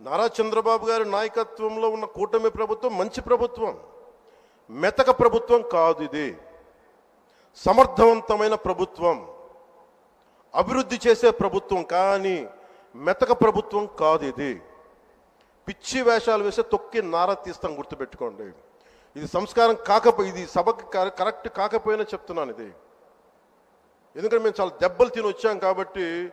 నారా చంద్రబాబు గారి నాయకత్వంలో ఉన్న కూటమి ప్రభుత్వం మంచి ప్రభుత్వం. మెతక ప్రభుత్వం కాదు ఇది. సమర్థవంతమైన ప్రభుత్వం. అభివృద్ధి చేసే ప్రభుత్వం కానీ మెతక ప్రభుత్వం కాదు ఇది. పిచ్చి వేషాలు వేసే తొక్కి నారా తీస్తాం గుర్తుపెట్టుకోండి. ఇది సంస్కారం కాకపోయి ఇది సభకి కరెక్ట్ కాకపోయినా చెప్తున్నాను ఇది. ఎందుకంటే మేము చాలా దెబ్బలు తిని వచ్చాం కాబట్టి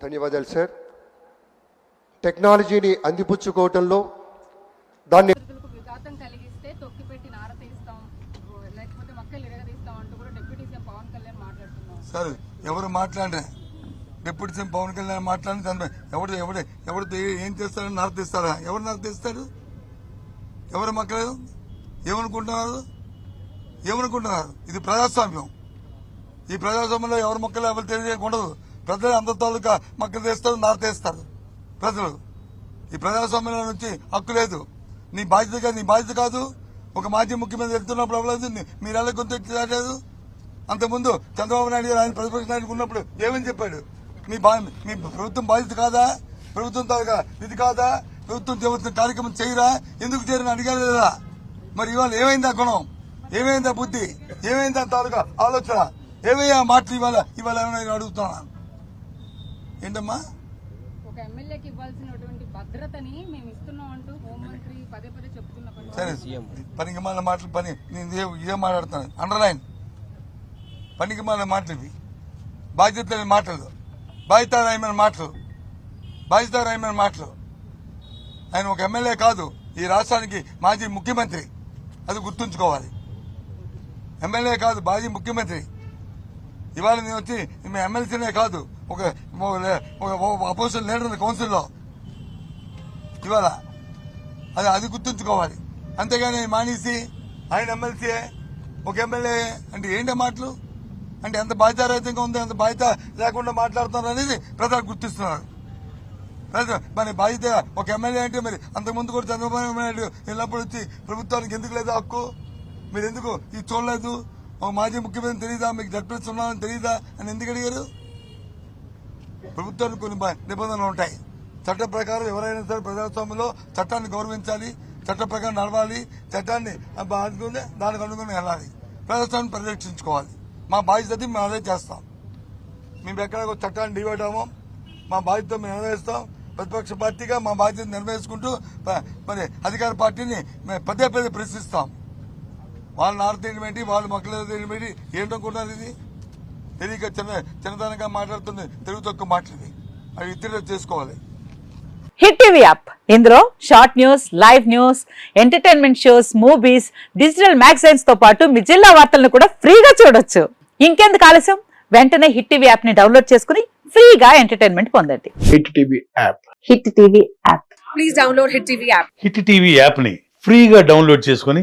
ధన్యవాదాలు సార్. టెక్నాలజీని అందిపుచ్చుకోవటంలో దాన్ని ప్రజలకు విఘాతం కలిగిస్తే తొక్కిపెట్టి నార తీస్తాం లేకపోతే మక్కలు ఇరగదీస్తాం అంటూ కూడా డిప్యూటీ సీఎం పవన్ కళ్యాణ్ మాట్లాడుతున్నాం సార్ ఎవరు మాట్లాడరే డిప్యూటీ సీఎం పవన్ కళ్యాణ్ మాట్లాడిన దాని ఎవడు ఎవడు ఎవడు ఏం చేస్తారని నరతీస్తారా ఎవరు నరతీస్తారు ఎవరు మక్కలేదు ఏమనుకుంటున్నారు? ఏమనుకుంటున్నారు? ఇది ప్రజాస్వామ్యం. ఈ ప్రజాస్వామ్యంలో ఎవరు మొక్కలు ఎవరు తెలియజేయకూడదు. ప్రజలు అందరి తాలూకా మొక్కలు తెస్తారు నారతీస్తారు ప్రజలు. ఈ ప్రజాస్వామ్యంలో నుంచి హక్కు లేదు. నీ బాధ్యత కాదు నీ బాధ్యత కాదు. ఒక మాజీ ముఖ్యమంత్రి వెళ్తున్నప్పుడు అవ్వలేదు మీరు ఎలా కొంత రాలేదు అంతకుముందు చంద్రబాబు నాయుడు గారు ఆయన ప్రతిపక్ష నాయుడు ఉన్నప్పుడు ఏమని చెప్పాడు? మీ బా మీ ప్రభుత్వం బాధ్యత కాదా? ప్రభుత్వం తాలూకా ఇది కాదా? ప్రభుత్వం చేస్తున్న కార్యక్రమం చేయరా? ఎందుకు చేయరని అడిగారు లేదా మరి ఇవాళ ఏమైందా గుణం? ఏమైందా బుద్ధి? ఏమైందా తాలూకా ఆలోచన? ఏమయ్యా మాటలు ఇవాళ ఇవాళ ఏమైనా నేను ఏంటమ్మా? ఒక ఎమ్మెల్యేకి ఇవ్వాల్సినటువంటి భద్రతని మేము ఇస్తున్నాం అంటూ హోంమంత్రి పదే పదే సరే పనికి మాల మాటలు పని. నేను ఇదే ఇదే మాట్లాడుతాను అండర్లైన్ పనికి మాల మాటలు ఇవి బాధ్యత లేని మాటలు బాధ్యతారాయమైన మాటలు బాధ్యతారాయమైన మాటలు ఆయన ఒక ఎమ్మెల్యే కాదు. ఈ రాష్ట్రానికి మాజీ ముఖ్యమంత్రి. అది గుర్తుంచుకోవాలి. ఎమ్మెల్యే కాదు మాజీ ముఖ్యమంత్రి. ఇవాళ నేను వచ్చి మీ ఎమ్మెల్సీనే కాదు. ఒక అపోజిషన్ లీడర్ ఉంది కౌన్సిల్లో. ఇవాళ అది అది గుర్తుంచుకోవాలి. అంతేగాని మానేసి ఆయన ఎమ్మెల్సీ ఒక ఎమ్మెల్యే అంటే ఏంటి మాటలు? అంటే ఎంత బాధ్యతారహితంగా ఉంది ఎంత బాధ్యత లేకుండా మాట్లాడుతున్నారు అనేది ప్రజలు గుర్తిస్తున్నారు. మరి బాధ్యత ఒక ఎమ్మెల్యే అంటే మరి అంతకుముందు కూడా చంద్రబాబు నాయుడు వెళ్ళినప్పుడు వచ్చి ప్రభుత్వానికి ఎందుకు లేదు హక్కు? మీరు ఎందుకు ఇది చూడలేదు. మాజీ ముఖ్యమంత్రి తెలియదా మీకు జడ్పీఎస్ ఉన్నారని తెలియదా అని ఎందుకు అడిగారు? ప్రభుత్వానికి కొన్ని నిబంధనలు ఉంటాయి. చట్ట ప్రకారం ఎవరైనా సరే ప్రజాస్వామ్యంలో చట్టాన్ని గౌరవించాలి చట్ట ప్రకారం నడవాలి చట్టాన్ని అనుకుని దానికి అనుకుని వెళ్ళాలి. ప్రజాస్వామ్యం పరిరక్షించుకోవాలి. మా బాధ్యత మేము అదే చేస్తాం. మేము ఎక్కడ చట్టాన్ని డివైడ్ మా బాధ్యత మేము నెరవేరుస్తాం. ప్రతిపక్ష పార్టీగా మా బాధ్యత నెరవేర్చుకుంటూ మరి అధికార పార్టీని మేము పదే పదే ప్రశ్నిస్తాం. వాళ్ళ నార్త్ ఏంటి వాళ్ళ మొక్కలు ఏంటి ఏంటనుకుంటున్నారు ఇది. తెలియక చిన్న చిన్నతనంగా మాట్లాడుతుంది తెలుగు తక్కువ మాటలు ఇవి అవి ఇతరులు చేసుకోవాలి. Hit TV app. ఇందులో short news live news entertainment shows movies digital మ్యాగజైన్స్తో పాటు మీ జిల్లా వార్తలను కూడా ఫ్రీగా చూడొచ్చు. ఇంకెందుకు ఆలస్యం? వెంటనే హిట్ టీవీ యాప్ని డౌన్లోడ్ చేసుకుని ఫ్రీగా ఎంటర్టైన్మెంట్ పొందండి. Hit TV app. Hit TV app. Hit TV యాప్ని ఫ్రీగా డౌన్లోడ్ చేసుకొని